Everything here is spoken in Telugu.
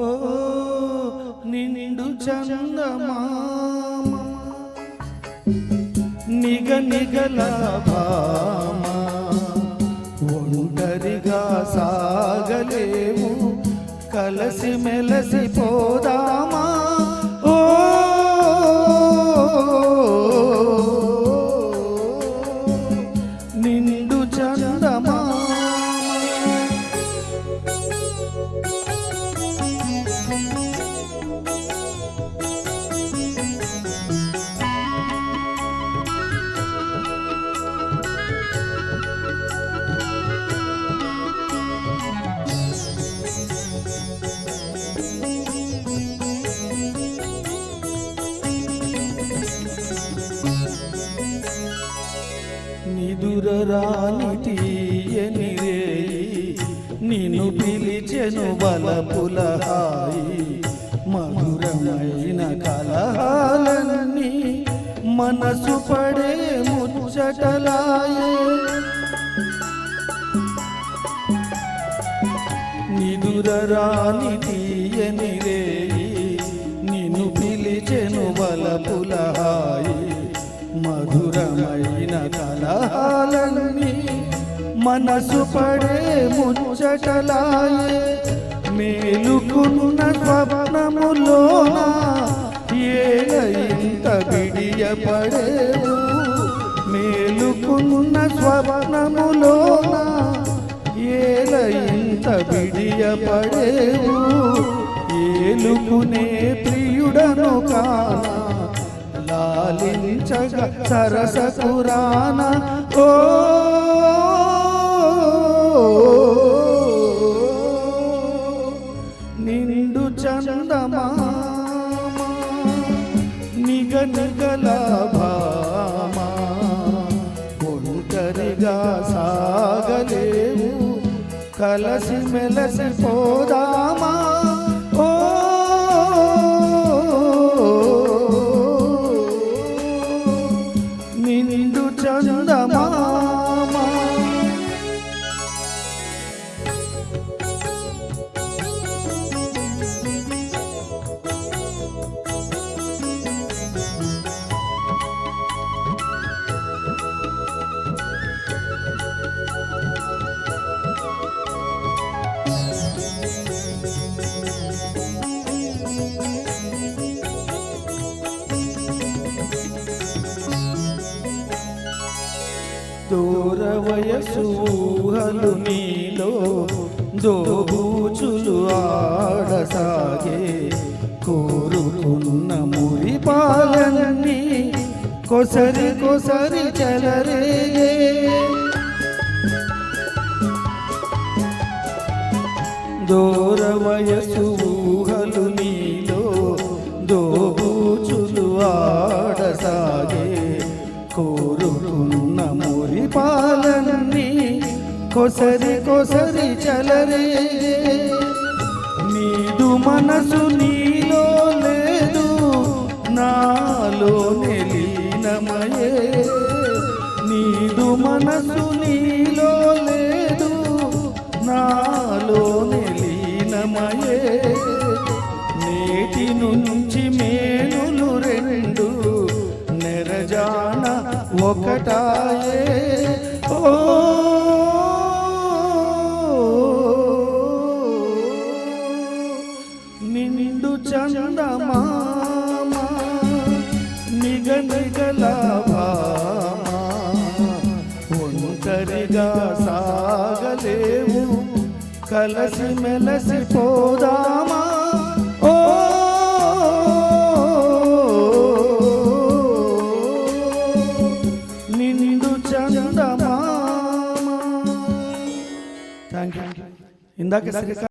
ఓ నిండు చందమామ నిగ నిగల భామ ఒంటరిగా సాగలేము కలసి మెలసి పోదామా? నిదురరాని తీయని రేయి నిన్ను పిలిచెను బలపుల హాయి మధురమైన కలహాలన్నీ మనసు పడే ముచ్చటలాయే. నిదురరాని తీయని రే నిన్ను పిలిచెను బలపులహాయి. మధురమైన కలహాలన్నీ మనసు పడే ముచ్చటలాయే. మేలుకున్న స్వప్నములోన ప్రియపడేవు మేలుకున్న స్వప్నములోన ఏల ఇంత విడియపడేవు. ఏలుకునే ప్రియుడను కానా లాలించగ సరస ఓ నిగ భామా ఒంటరిగా సాగలేవు. కలసి మెలసి పోదామా? ఓ నిండు చందమా? దూర వయసు ఊహలు నీలో దోబూచులు ఆడసాగే. కోరుకున్న మురి పాలన్నీ కొసరి కొసరి చలరే దూర వయసు ఊహలు నీలో దోబూచులు ఆడసాగే. కొసరి కోసరి చలరే. నీదు మనసు నీలో లేదు నాలో నెలీనమయే. నీదు మనసు నీలో లేదు నాలో నెలీనమయే. నేటి నుంచి మేనులు రెండు నెరజాన ఒకటాయే. ఓ కలసి మెలసి పోదామా? ఓ! నిండు చందమామ? థ్యాంక్ యూ ఇందాక